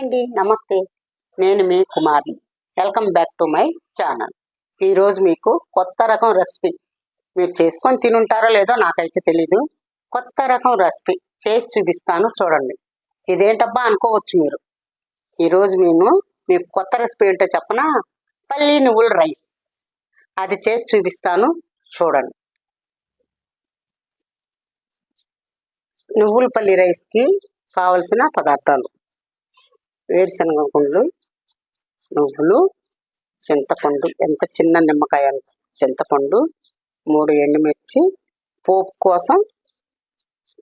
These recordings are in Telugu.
అండి. నమస్తే. నేను మీ కుమార్ని. Welcome back to my channel. ఈరోజు మీకు కొత్త రకం రెసిపీ. మీరు చేసుకొని తినుంటారో లేదో నాకైతే తెలీదు. కొత్త రకం రెసిపీ. చేసి చూపిస్తాను చూడండి. ఇదేంటబ్బా అనుకోవచ్చు మీరు. ఈరోజు నేను మీకు కొత్త రెసిపీ ఏంటో చెప్పనా? పల్లి నువ్వుల రైస్. అది చేసి చూపిస్తాను చూడండి. నువ్వుల పల్లి రైస్కి కావలసిన పదార్థాలు. వేరుశనగ గుండ్లు నువ్వులు చింతపండు ఎంత చిన్న నిమ్మకాయ చింతపండు మూడు ఎండుమిర్చి పోపు కోసం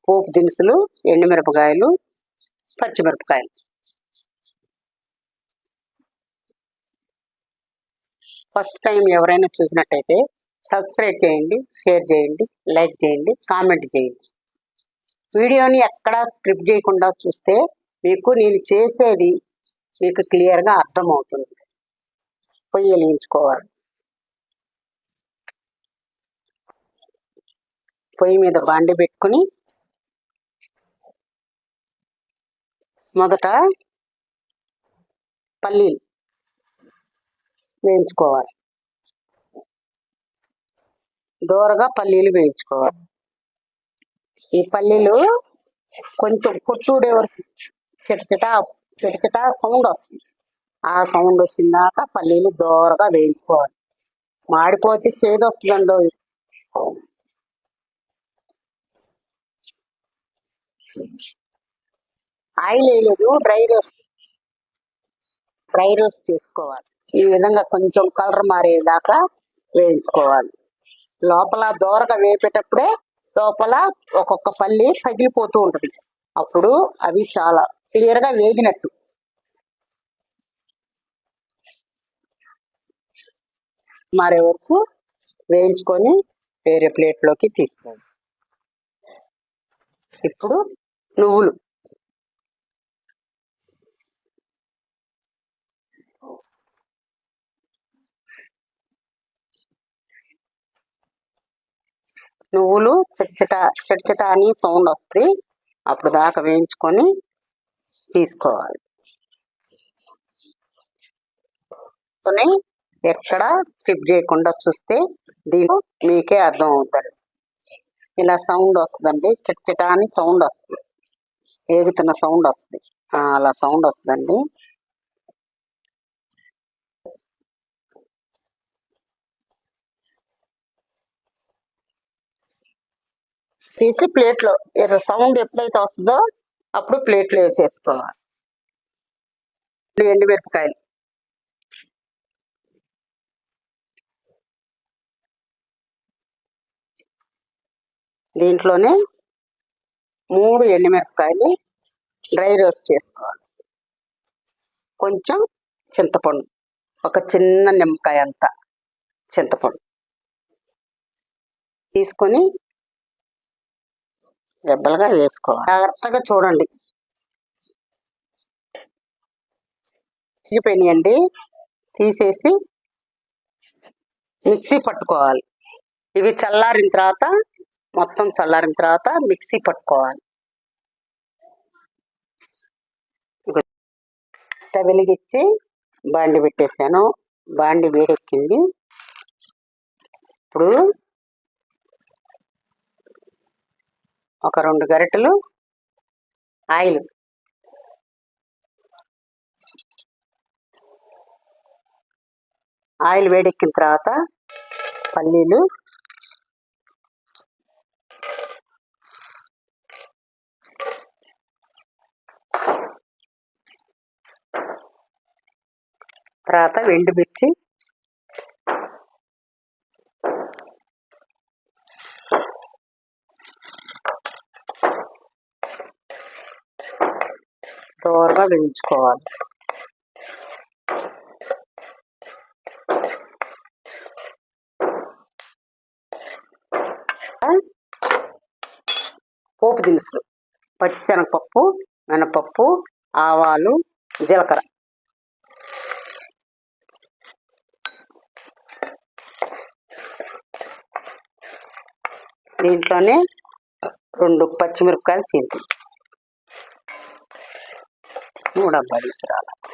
పోపు దినుసులు ఎండుమిరపకాయలు పచ్చిమిరపకాయలు. ఫస్ట్ టైం ఎవరైనా చూసినట్టయితే సబ్స్క్రైబ్ చేయండి షేర్ చేయండి లైక్ చేయండి కామెంట్ చేయండి. వీడియోని ఎక్కడా స్క్రిప్ట్ చేయకుండా చూస్తే మీకు నేను చేసేది మీకు క్లియర్గా అర్థమవుతుంది. పొయ్యి వెలిగించుకోవాలి. పొయ్యి మీద బండి పెట్టుకుని మొదట పల్లీలు వేయించుకోవాలి. దూరగా పల్లీలు వేయించుకోవాలి. ఈ పల్లీలు కొంచెం కొట్టుడే వరకు చిట కిటకిట సౌండ్ వస్తుంది. ఆ సౌండ్ వచ్చిందాక పల్లీలు దూరగా వేయించుకోవాలి. మాడిపోతే చేదు వస్తుందండి ఆయిల్ వేయలేదు డ్రై రోస్ట్. డ్రై రోస్ట్ చేసుకోవాలి. ఈ విధంగా కొంచెం కలర్ మారేదాకా వేయించుకోవాలి. లోపల దోరగా వేపేటప్పుడే లోపల ఒక్కొక్క పల్లి పగిలిపోతూ ఉంటుంది. అప్పుడు అవి చాలా క్లియర్గా వేగినట్టు. మారే వరకు వేయించుకొని వేరే ప్లేట్లోకి తీసుకోండి. ఇప్పుడు నువ్వులు. నువ్వులు చిట్చిట చిట్చిట అని సౌండ్ వస్తాయి. అప్పుడు దాకా వేయించుకొని తీసుకోవాలి కొని ఎక్కడ స్కిప్ చేయకుండా చూస్తే దీంట్లో మీకే అర్థం అవుతుంది ఇలా సౌండ్ వస్తుందండి. చిట్చిట అని సౌండ్ వస్తుంది. ఏగుతున్న సౌండ్ వస్తుంది. అలా సౌండ్ వస్తుందండి. తీసి ప్లేట్లో సౌండ్ ఎప్పుడైతే వస్తుందో అప్పుడు ప్లేట్లో వేసేసుకోవాలి. ఎండుమిరపకాయలు దీంట్లోనే మూడు ఎండుమిరపకాయలు డ్రై రోస్ట్ చేసుకోవాలి. కొంచెం చింతపండు ఒక చిన్న నిమ్మకాయ అంత చింతపండు. తీసుకొని దెబ్బలుగా వేసుకోవాలి. జాగ్రత్తగా చూడండి. తీగిపోయినాయండి తీసేసి మిక్సీ పట్టుకోవాలి. ఇవి చల్లారిన తర్వాత మొత్తం చల్లారిన తర్వాత మిక్సీ పట్టుకోవాలి. వెలిగించి బాండి పెట్టేశాను. బాండి వేడెక్కింది. ఇప్పుడు ఒక రెండు గరిటెలు ఆయిల్. ఆయిల్ వేడెక్కిన తర్వాత పల్లీలు తర్వాత వెండి మిర్చి దోరగా వేయించుకోవాలి. పోపు దినుసులు పచ్చిశనగపప్పు మినపప్పు ఆవాలు జీలకర్ర. దీంట్లోనే రెండు పచ్చిమిరపకాయలు చీంటి మూడు డబ్బా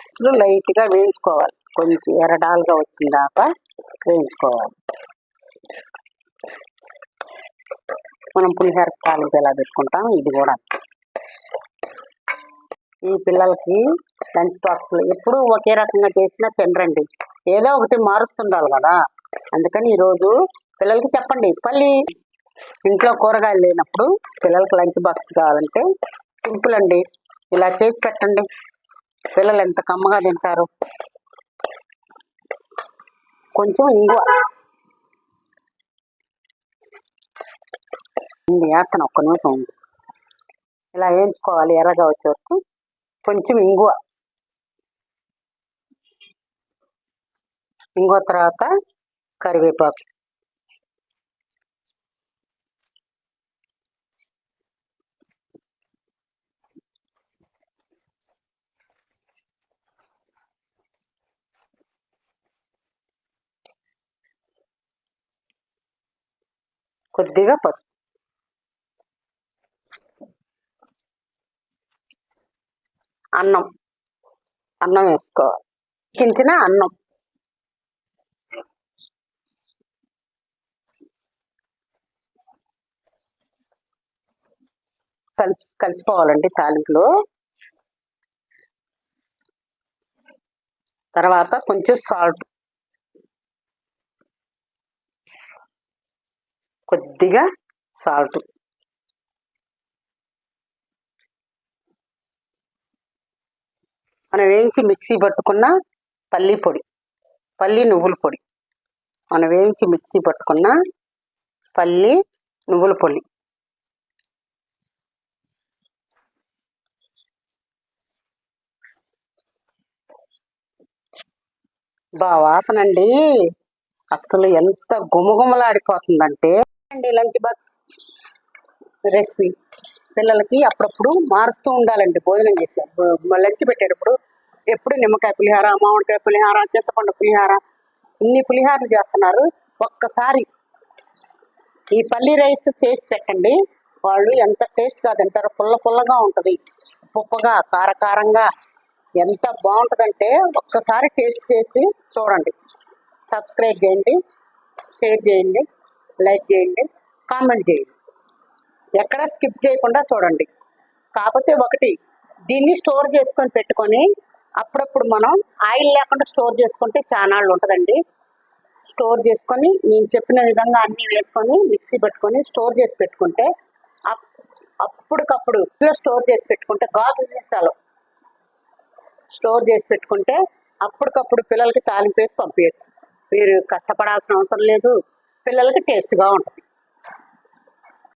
అసలు లైట్గా వేయించుకోవాలి. కొంచెం ఎరడాలుగా వచ్చిన దాకా వేయించుకోవాలి. మనం పులిహోర తాలింపు ఎలా పెట్టుకుంటాం ఇది కూడా. ఈ పిల్లలకి లంచ్ బాక్స్ ఎప్పుడు ఒకే రకంగా చేసినా తినరండి. ఏదో ఒకటి మారుస్తుండాలి కదా. అందుకని ఈరోజు పిల్లలకి చెప్పండి పల్లి ఇంట్లో కూరగాయలు లేనప్పుడు పిల్లలకి లంచ్ బాక్స్ కావాలంటే సింపుల్ అండి. ఇలా చేసి పెట్టండి. పిల్లలు ఎంత కమ్మగా తింటారు? కొంచెం ఇంగువ. ఉంది వేస్తాను ఒక్క నిమిషం ఉంది. ఇలా వేయించుకోవాలి ఎర్రగా వచ్చే వరకు. కొంచెం ఇంగువ. ఇంగువ తర్వాత కరివేపాకు. కొద్దిగా పసుపు. అన్నం. అన్నం వేసుకోవాలి. కించిన అన్నం. కలిపి కలిసిపోవాలండి తాలింపులో. తర్వాత కొంచెం సాల్ట్ కొద్దిగా సాల్ట్. మనం వేయించి మిక్సీ పట్టుకున్న పల్లి పొడి పల్లి నువ్వుల పొడి. మనం వేయించి మిక్సీ పట్టుకున్న పల్లి నువ్వుల పొడి. బా వాసన అండి అసలు ఎంత గుమగుమలాడిపోతుందంటే అండి లంచ్ బాక్స్. రెసిపీ. పిల్లలకి అప్పుడప్పుడు మారుస్తూ ఉండాలండి భోజనం చేసే. లంచ్ పెట్టేటప్పుడు ఎప్పుడు నిమ్మకాయ పులిహార మామిడికాయ పులిహార చింతపండు పులిహార ఇన్ని పులిహారలు చేస్తున్నారు. ఒక్కసారి ఈ పల్లి రైస్ చేసి పెట్టండి. వాళ్ళు ఎంత టేస్ట్గా తింటారు పుల్ల పుల్లగా ఉంటుంది. ఉప్పుగా కారకారంగా ఎంత బాగుంటుందంటే ఒక్కసారి టేస్ట్ చేసి చూడండి. సబ్స్క్రైబ్ చేయండి షేర్ చేయండి. లైక్ చేయండి కామెంట్ చేయండి. ఎక్కడ స్కిప్ చేయకుండా చూడండి. కాకపోతే ఒకటి దీన్ని స్టోర్ చేసుకొని పెట్టుకొని అప్పుడప్పుడు మనం ఆయిల్ లేకుండా స్టోర్ చేసుకుంటే చానాళ్ళు ఉంటుందండి. స్టోర్ చేసుకొని నేను చెప్పిన విధంగా అన్నీ వేసుకొని మిక్సీ పెట్టుకొని స్టోర్ చేసి పెట్టుకుంటే అప్- అప్పటికప్పుడు స్టోర్ చేసి పెట్టుకుంటే గాజు సీసాలు. స్టోర్ చేసి పెట్టుకుంటే అప్పటికప్పుడు పిల్లలకి తాలింపు వేసి పంపించచ్చు మీరు కష్టపడాల్సిన అవసరం లేదు. పిల్లలకి టేస్ట్గా ఉంటుంది.